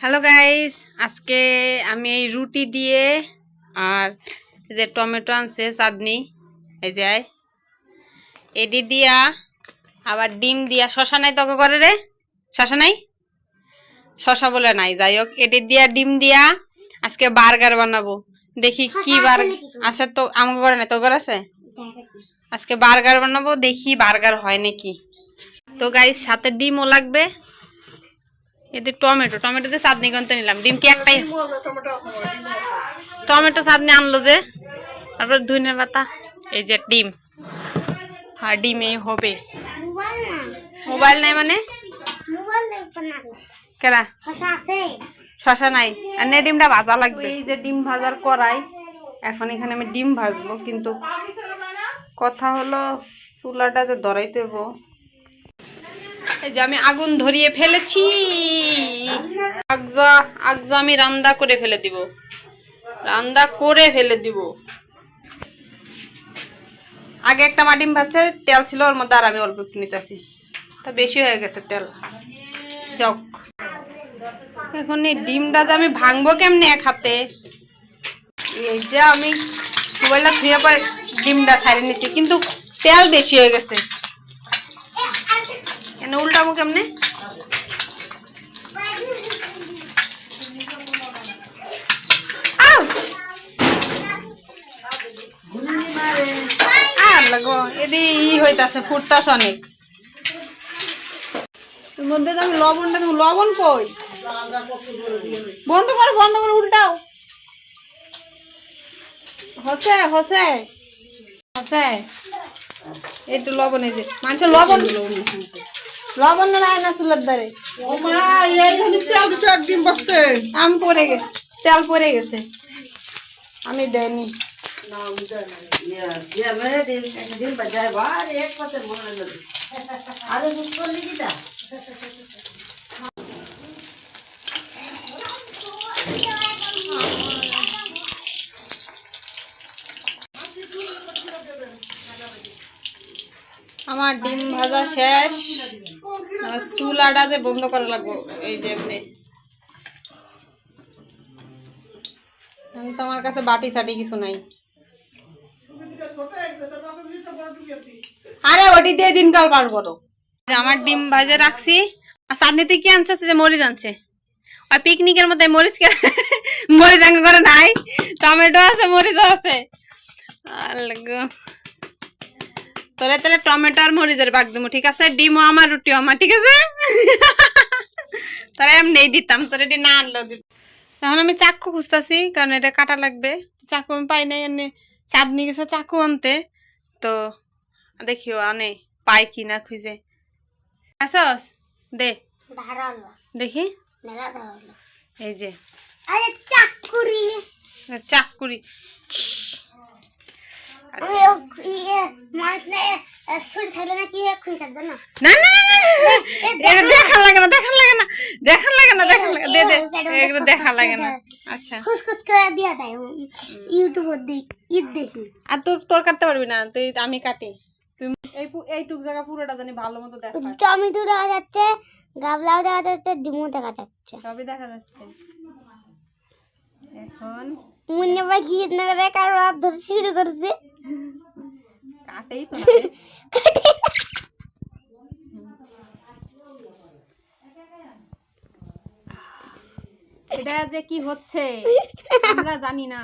Hello guys আজকে আমি এই রুটি দিয়ে আর এই যে টমেটো আনছে চাটনি। এই যে এডি দিয়া আবার ডিম দিয়া। শশা নাই তক করে রে? শশা নাই? শশা বলে নাই যাই হোক। এডি দিয়া ডিম দিয়া আজকে বার্গার বানাবো। দেখি কি বার আছে তো আমাকে করে না তো করে আছে? আজকে বার্গার বানাবো দেখি বার্গার হয় নাকি। তো গাইস সাথে ডিমও লাগবে। এতে টমেটো টমেটো দিয়ে চাটনি কিনতে নিলাম। ডিম কি একটাই? টমেটো চাটনি আনলো যে, তারপর ধনে পাতা, এই যে ডিম। আর ডিম এই হবে। মোবাইল নাই মানে? মোবাইল দেখব না কেরা ভাষা আছে শশা নাই। আর নে ডিমটা ভাজা লাগবে। এই যে ডিম ভাজার করাই এখন এখানে আমি ডিম ভাজবো, কিন্তু কথা হলো চুলাটা যে ধরাইতে হব আমি আগুন ধরিয়ে ফেলেছি। আমি রান্দা করে ফেলে দিব। রান্দা করে ফেলে দিব। আগে একটা মাটিম তেল ছিল, ওর মধ্যে আর আমি অল্প একটু নিতেছি। তা বেশি হয়ে গেছে তেল। যাক। এখন এই ডিমটা যে আমি ভাঙবো কেমনে এক হাতে? এই যে আমি মোবাইলটা ধুয়ে পরে ডিমটা ছাড়িয়ে নিছি, কিন্তু তেল বেশি হয়ে গেছে। কেন উল্টাবো কেমনে? এদি ই হইতাছে অনেক। মধ্যে তো আমি লবণটা লবণ কই? বন্ধ করো বন্ধ করো, উল্টাও। লবণ মানুষের লবণ। লবণ নাই না চুলের ধারে আম পড়ে গেছে তেল পড়ে গেছে। আমি দেয়নি। আমার ডিম ভাজা শেষ। চুলাটা যে বন্ধ করা লাগবো। এই যে এমনি। আমার কাছে বাটি সাটি কিছু নাই। আরে ওটি দিয়ে দিনকাল পার করো। আমার ডিম ভাজে রাখছি। আর চাটনি তুই কি আনছিস? যে মরিচ আনছে। আর পিকনিকের মধ্যে মরিচ কে মরিচ আঙ্গ করে নাই। টমেটো আছে মরিচ আছে। আল্লাহ তোরে তাহলে টমেটো আর মরিচের বাগ দেবো ঠিক আছে? ডিমও আমার রুটিও আমার ঠিক আছে? তোরা এমনি দিতাম তোর এটি না আনলো এখন আমি চাকু খুঁজতেছি কারণ এটা কাটা লাগবে। চাকু আমি পাই নাই এনে চাঁদনি গেছে চাকু আনতে। তো দেখিও আনে পাই কি না খুঁজে। আসস? দে। দেখি। এই যে। আরে চাকুরি। চাকুরি। মানুষ না ছুরি থাকলে না? কি খুঁজে থাকবে না না না না, না, না, এটা দেখার লাগে না দেখার লাগে না দেখার লাগে না দেখার লাগে দে দে এগুলো দেখার লাগে না। আচ্ছা। খুশ খুশ করে দিয়া দেয় ইউটিউবে দেখ ঈদ দেখি। আর তুই তোর কাটতে পারবি না তুই আমি কাটি। তুই এই এইটুক জায়গা পুরোটা জানি ভালো মতো দেখা টমেটো দেখা যাচ্ছে গাবলাও দেখা যাচ্ছে ডিমও দেখা যাচ্ছে। সবই দেখা যাচ্ছে। এখন মুন্নে ভাই কি না করে কারও হাত ধরে শুরু করছে। কাটেই তো এটা যে কি হচ্ছে? আমরা জানি না।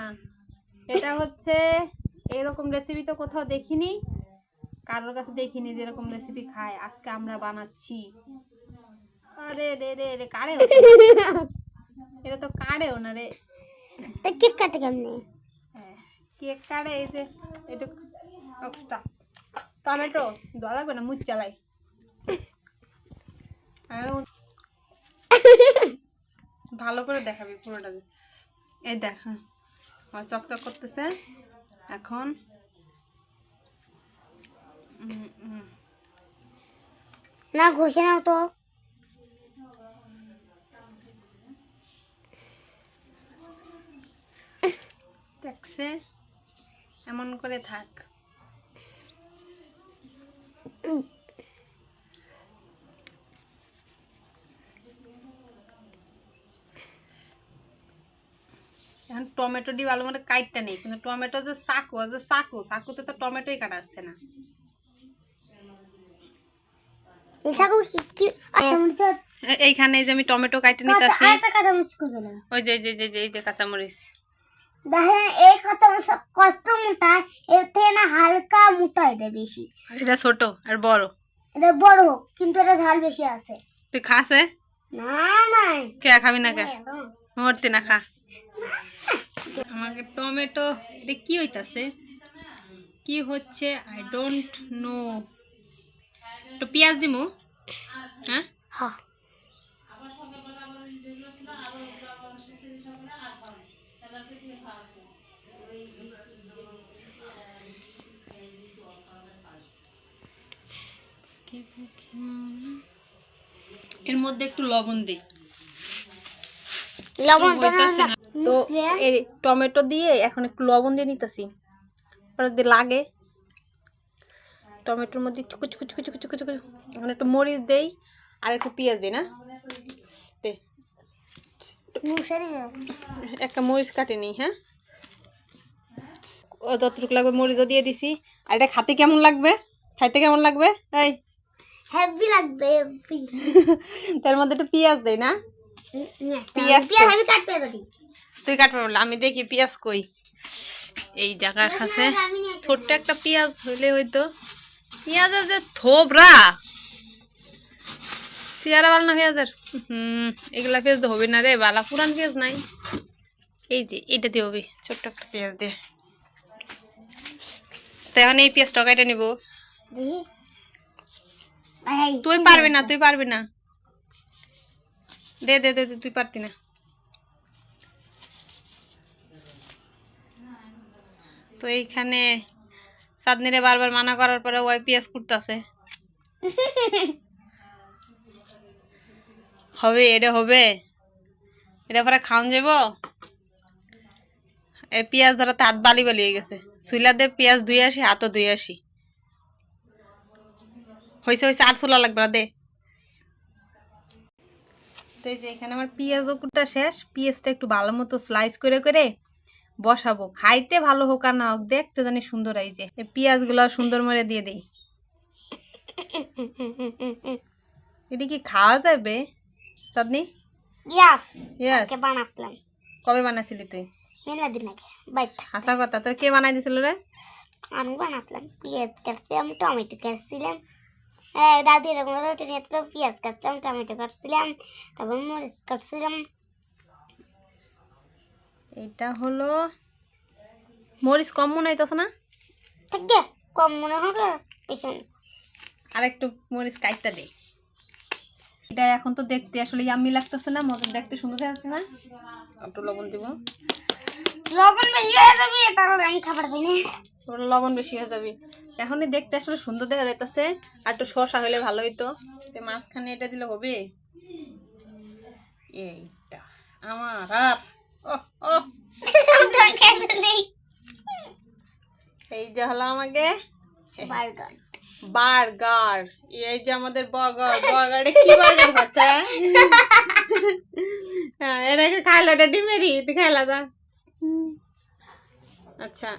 এটা হচ্ছে এরকম রেসিপি তো কোথাও দেখিনি। কারোর কাছে দেখিনি যে এরকম রেসিপি খায়। আজকে আমরা বানাচ্ছি। আরে রে রে রে কারে এটা তো কাড়েও না রে। কেক কাটে কেমনে? হ্যাঁ, কেক কাড়ে এই যে একটা টমেটো দেওয়া লাগবে না মুচ চালাই। ভালো করে দেখাবি পুরোটা এই দেখা হ্যাঁ। চকচক করতেছে। এখন না ঘষে নাও তো। দেখছে এমন করে থাক। এখন টমেটো দিয়ে ভালো মতো কাইটটা নেই কিন্তু টমেটো যে চাকু যে চাকু চাকুতে তো টমেটোই কাটা আসছে না। আচ্ছা এইখানে যে আমি টমেটো কাঁচা মরিচ করে দিলাম ওই যে যে যে যে এই যে কাঁচামরিচ। দেখেন এই কাঁচা মরিচ কত মোটা এর থেকে না হালকা মোটা এটা বেশি। এটা ছোট আর বড়। এটা বড় হোক কিন্তু এটা ঝাল বেশি আছে। তুই খাসে না নাই। কে খাবি না কে মরতে না খা। আমাকে টমেটো এটা কি হইতাছে? কি হচ্ছে? আই ডোন্ট নো তো পেঁয়াজ দিমু হ্যাঁ? হ্যাঁ এর মধ্যে একটু লবণ দিই। লবণ তো এই টমেটো দিয়ে এখন একটু লবণ দিয়ে নিতেছি। যদি লাগে। টমেটোর মধ্যে চুকু চুকু চুকু চুকু চুকু চুকু এখন একটু মরিচ দেই আর একটু পেঁয়াজ দিই না? একটা মরিচ কাটে নিই হ্যাঁ? যতটুকু লাগবে মরিচও দিয়ে দিছি। আর এটা খাতে কেমন লাগবে? খাইতে কেমন লাগবে? এই। হেভি লাগবে তার মধ্যে একটু পেঁয়াজ দেই না? পেঁয়াজ পেঁয়াজ পেঁয়াজ আমি কাটতে পারি তুই কাটবে বলে আমি দেখি পেঁয়াজ কই। এই জায়গা আমি ছোট্ট একটা পেঁয়াজ হইলে হইতো। পেঁয়াজের যে থোবরা। চেয়ারা বাল না পেঁয়াজের। হুম এগুলা পেঁয়াজ তো হবে না রে বালা পুরান পেঁয়াজ নাই। এই যে এটা দিয়ে হবে ছোট্ট একটা পেঁয়াজ দিয়ে। তাই এখন এই পেঁয়াজ টকাইটা নিব। তুই পারবি না তুই পারবি না। দে দে দে তুই পারতি না। তো এইখানে চাঁদনিরে বারবার মানা করার পরে ওই পেঁয়াজ কুটতাছে হবে এটা হবে। এটা পরে খাওন যাব এই পেঁয়াজ ধরো হাত বালি বালি হয়ে গেছে। সুইলা দিয়ে পেঁয়াজ ধুয়ে আসি হাতও ধুয়ে আসি হয়েছে হয়েছে আর চুলা লাগবে না দে। তো এই যে এখানে আমার পেঁয়াজ কুটা শেষ। পেঁয়াজটা একটু ভালো মতো স্লাইস করে করে বসাবো। খাইতে ভালো হোক আর না হোক দেখতে জানি সুন্দর এই যে। এই পেঁয়াজগুলো সুন্দর মরে দিয়ে দিই। এটা কি খাওয়া যাবে চাঁদনি? ইয়াস ইয়েস বানাসলাম কবে বানাইছিলি তুই? মেলা দিন আগে বাইটা হাসা কথা। তোর কে বানাই দিছিল রে? আমি বানাসলাম পেঁয়াজ কাটছিলাম টমেটো কাটছিলাম দাদি এরকম রুটি নিয়েছিল পেঁয়াজ কাটছিলাম টমেটো কাটছিলাম তারপর মরিচ কাটছিলাম। এটা হলো মরিচ কম মনে হইতেছে না? ঠিক কম মনে হবে বেশি আর একটু মরিচ কাইটটা দে। এটা এখন তো দেখতে আসলে ইয়াম্মি লাগতেছে না মজা দেখতে সুন্দর দেখাচ্ছে না? একটু লবণ দিব। লবণ বেশি হয়ে যাবে তাহলে আমি খাবার পাই না। লবণ বেশি হয়ে যাবে। এখনই দেখতে আসলে সুন্দর দেখা যাইতেছে আর একটু শসা হলে ভালো হইতো। মাঝখানে এটা দিলে হবে? এইটা আমার আর এই যে হলো আমাকে। বার্গার। বার্গার। এই যে আমাদের বার্গার বার্গারে কি বার্গার হচ্ছে হ্যাঁ এটাকে খাইলো? এটা ডিমেরি খাইলা যা। আচ্ছা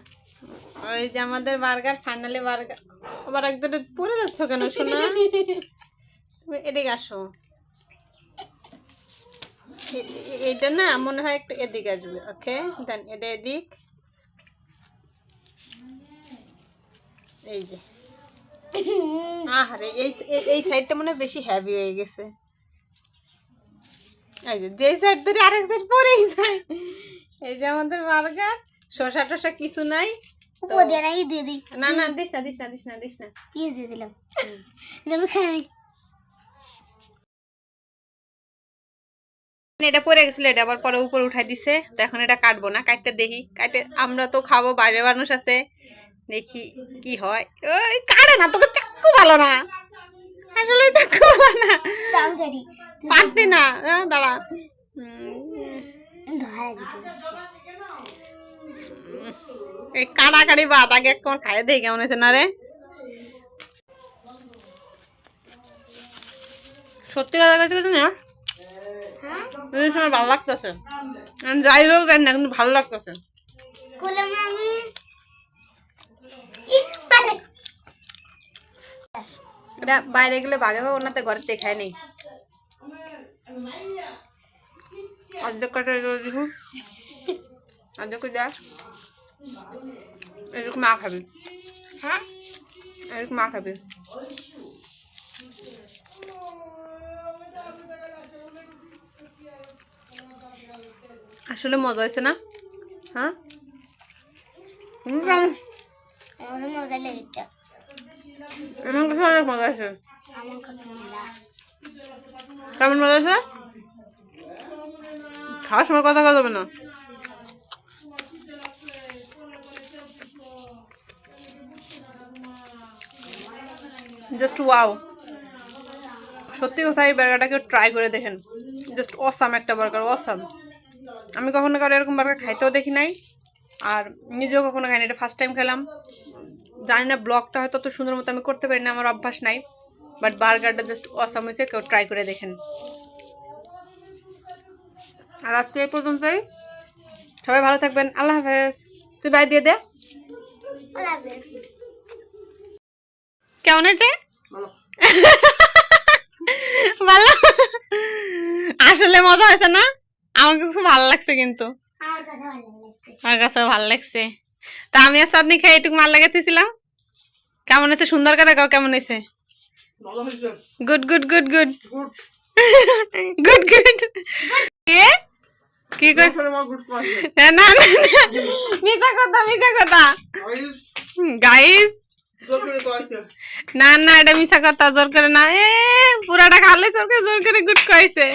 এই যে আমাদের বার্গার ফাইনালি বার্গার। আবার একদম পড়ে যাচ্ছ কেন শোনা তুমি এদিকে আসো। এইটা না, মনে হয় একটু এদিকে আসবে ওকে দেন এটা এদিক। এই যে। আহারে, এই, এই- সাইডটা মনে বেশি হেভি হয়ে গেছে। এই যে, যেই সাইড ধরে আরেক সাইড পরেই যায়। এই যে আমাদের বার্গার শসা টসা কিছু নাই না না দিস না দিস না দিস না দিস না। দিয়ে দিলাম। এটা পরে গেছিল এটা আবার পরে উপরে উঠাই দিছে তো এখন এটা কাটবো না কাটতে দেখি কাটে আমরা তো খাব বাইরে মানুষ আছে দেখি কি হয়। ওই কাটে না তোকে চাক্কু ভালো না। আসলে চাক্কু ভালো না। দাম না আহ, দাঁড়া। এই কাটাকাটি ভাত আগে একবার খাইয়ে দেখি কেমন হয়েছে না রে? সত্যি কথা কথা না? হ্যাঁ? আমার ভালো লাগতেছে। যাই হোক জানি না কিন্তু ভালো লাগতেছে। এটা বাইরে গেলে বাঘে পাবো না তো ঘরে দেখায় নেই। অর্ধেক কটা দেখুন অর্ধেক যা এরকম মা খাবি। হ্যাঁ? এরকম মা খাবি। আসলে মজা হয়েছে না? হ্যাঁ? হুম, কেমন আমার মজা লেগেছে আমার কাছে অনেক মজা আছে কেমন মজা আছে খাওয়ার সময় কথা বলা যাবে না। জাস্ট ওয়াও সত্যি কথা, এই বার্গারটাকে ট্রাই করে দেখেন। জাস্ট অসাম একটা বার্গার অসাম আমি কখনো কারও এরকম বার্গার খাইতেও দেখি নাই, আর নিজেও কখনো খাইনি। এটা ফার্স্ট টাইম খেলাম। জানি না ব্লগটা হয়তো অত সুন্দর মতো আমি করতে পারি না, আমার অভ্যাস নাই। বাট বার্গারটা জাস্ট অসাম হয়েছে, কেউ ট্রাই করে দেখেন। আর আজকে এই পর্যন্তই। সবাই ভালো থাকবেন। আল্লাহ হাফেজ। তুই বাই দিয়ে দে। কেমন হয়েছে? ভালো। আসলে মজা হয়েছে না? আমার কাছে ভালো লাগছে কিন্তু। আমার কাছে ভালো লাগছে। আমার কাছে ভালো লাগছে। তা আমি আর চাঁদনি খাই এটুকু মাল লাগাতেছিলাম কেমন হয়েছে? সুন্দর করে গাও কেমন হয়েছে? Good good good good good good কে? কি কর না না না মিথ্যা কথা মিথ্যা কথা। গাইস না না এটা মিছা কথা জোর করে না। এ পুরাটা খালে জোর করে জোর করে গুড কয়েছে